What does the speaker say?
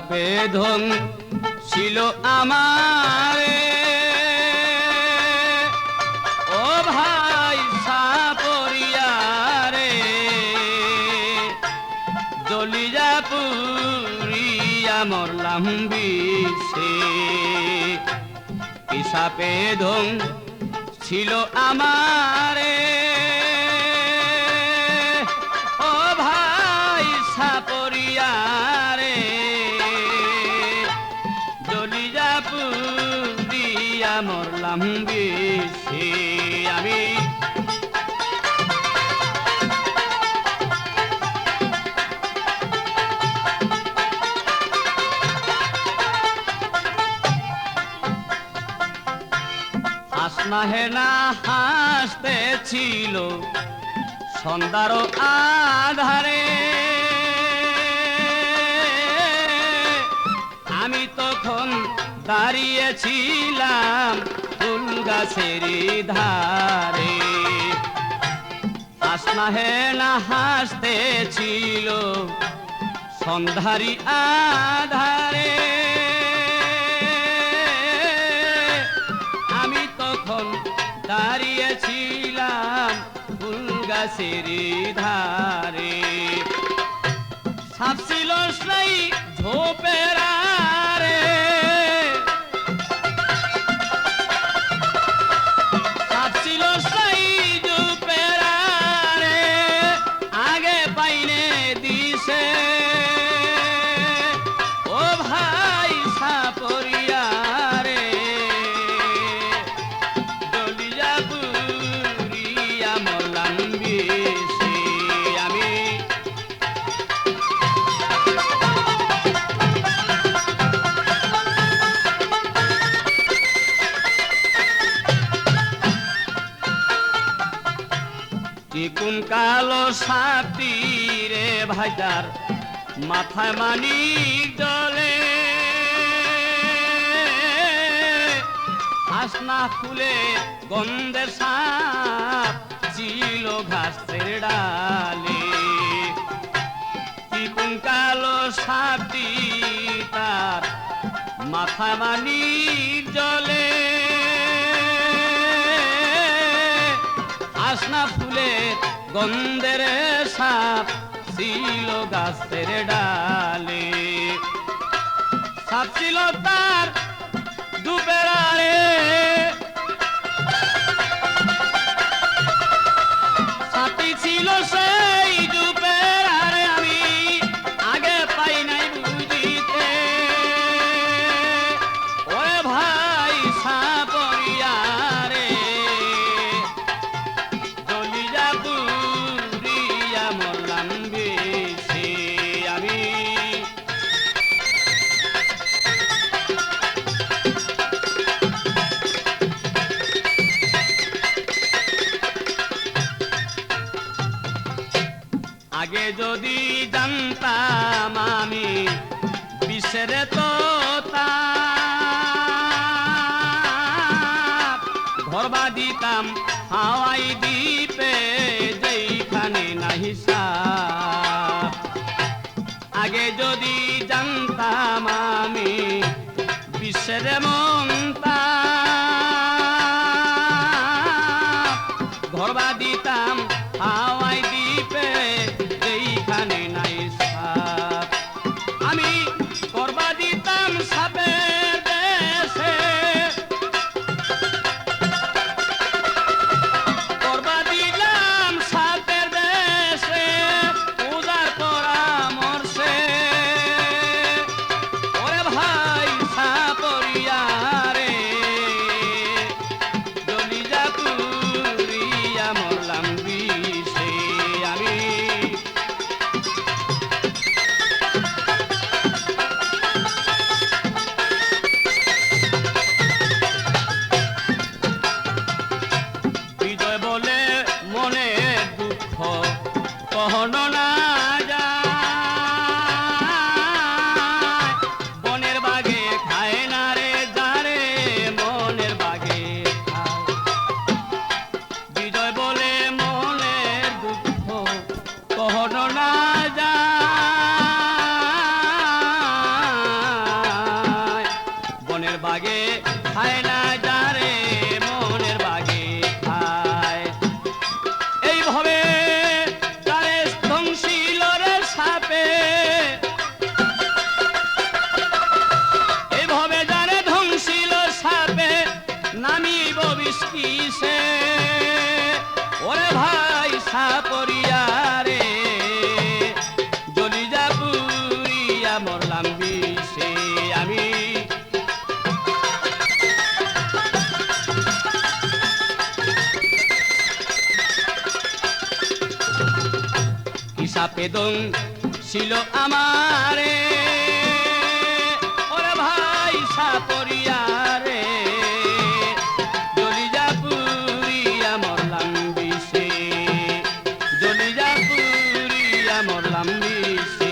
ধন ছিল আমারে। ও ভাই সাপরিয়ারে জলিয়া পুরিয়া মরলাম বিষে পিসাপে ধন ছিল আমারে। মরলাম বিষে আমি হাসনা হেনা হাসতে ছিল সন্ধ্যার আধারে। দাঁড়িয়েছিলাম ফুল গাছের ধারে। হাসনা হেনা হাসতে ছিল সন্ধ্যারি আধারে। আমি তখন দাঁড়িয়েছিলাম ফুল গাছের ধারে। সাপ ছিল সেই ঝোপের কালো সাপটি রে ভাইদার মাথায় মানিক জলে। হাসনা ফুলে গন্ধে সাপ ছিল ঘাসের ডালে। চিকুন কালো সাপটি তার মাথা মানিক জলে। আসনা ফুলের গন্ধের সাপ ছিল গাছের ডালে। সাপ ছিল তার দুপেরারে যদি জানতাম আমি বিশ্বের তো ঘরবা দিতাম হাওয়াই দ্বীপে, যেইখানে নাহি। আগে যদি জানতাম আমি বিশ্বের মন্তা ঘরবা বাগে। না যারে মনের বাগে। এইভাবে তারে ধ্বংসিল রে সাপে। এইভাবে যারে ধ্বংসিল সাপে, নামিব বিস্কিসে ওরে ভাই সাপরিয়া আবেদন ছিল আমারে। ওরে ভাই সাপরিয়া রে, জলিজা পুরিয়া মরলাম বিষে, জলিজা পুরিয়া মরলাম বিষে।